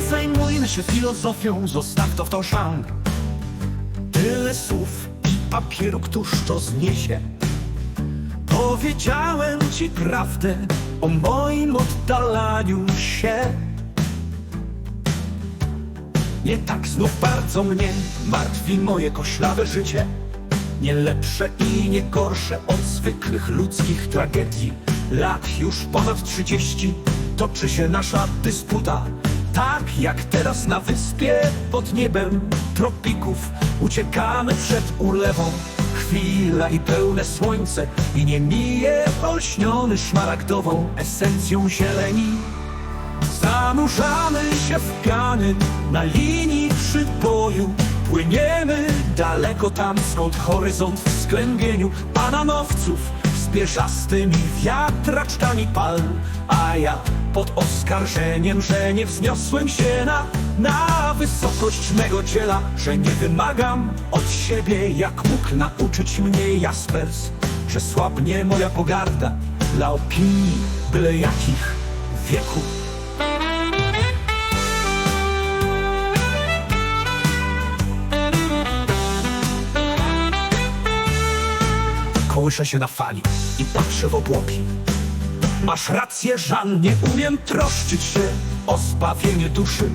Zajmę się filozofią, zostaw to w to szang. Tyle słów i papieru, któż to zniesie. Powiedziałem ci prawdę o moim oddalaniu się. Nie tak znów bardzo mnie martwi moje koślawe życie. Nie lepsze i nie gorsze od zwykłych ludzkich tragedii. Lat już ponad trzydzieści toczy się nasza dysputa Tak jak teraz na wyspie pod niebem tropików Uciekamy przed ulewą Chwila i pełne słońce I nie mije olśniony szmaragdową esencją zieleni. Zanurzamy się w piany na linii przyboju. Płyniemy daleko tam, skąd horyzont w sklębieniu Bananowców z wiatraczkami palm A ja pod oskarżeniem, że nie wzniosłem się na, na wysokość mego ciela Że nie wymagam od siebie, jak mógł nauczyć mnie Jaspers Że słabnie moja pogarda dla opinii byle jakich wieku Kołyszę się na fali i patrzę w obłoki. Masz rację, Żan, nie umiem troszczyć się o zbawienie duszy.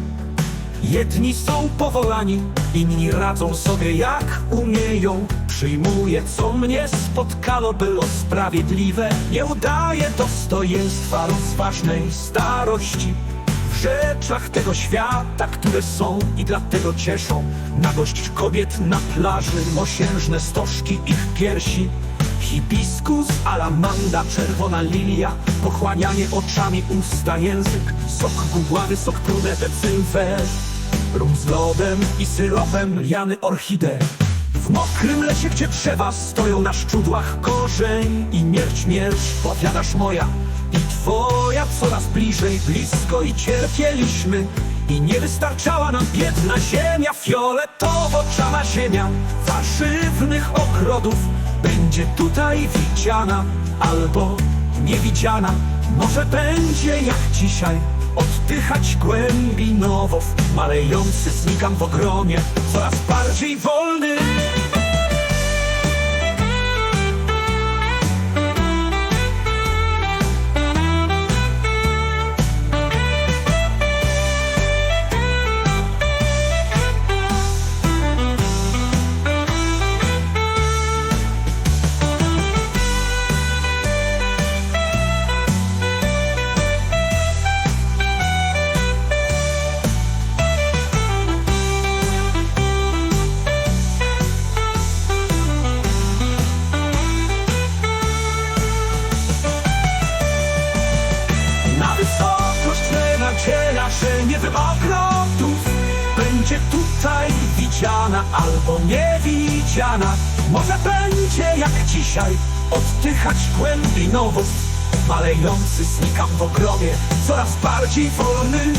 Jedni są powołani, inni radzą sobie jak umieją. Przyjmuję, co mnie spotkało, było sprawiedliwe Nie udaję dostojeństwa rozważnej starości. W rzeczach tego świata, które są i dlatego cieszą Nagość kobiet na plaży, mosiężne stożki ich piersi Hibiskus, alamanda, czerwona lilia Pochłanianie oczami usta, język Sok gugławy, sok prunete, cynfer Rum z lodem i syropem, liany orchidee. W mokrym lesie, gdzie drzewa stoją na szczudłach Korzeń i mierć, mierć, powiadasz moja I twoja coraz bliżej, blisko i cierpieliśmy. I nie wystarczała nam biedna ziemia Fioletowo-czana ziemia warzywnych ogrodów Będzie tutaj widziana albo niewidziana. Może będzie jak dzisiaj Oddychać głębi nowow Malejący znikam w ogromie Coraz bardziej wolny albo niewidziana. Może będzie jak dzisiaj oddychać głębiej nowów Malejący znikam w ogromie, coraz bardziej wolny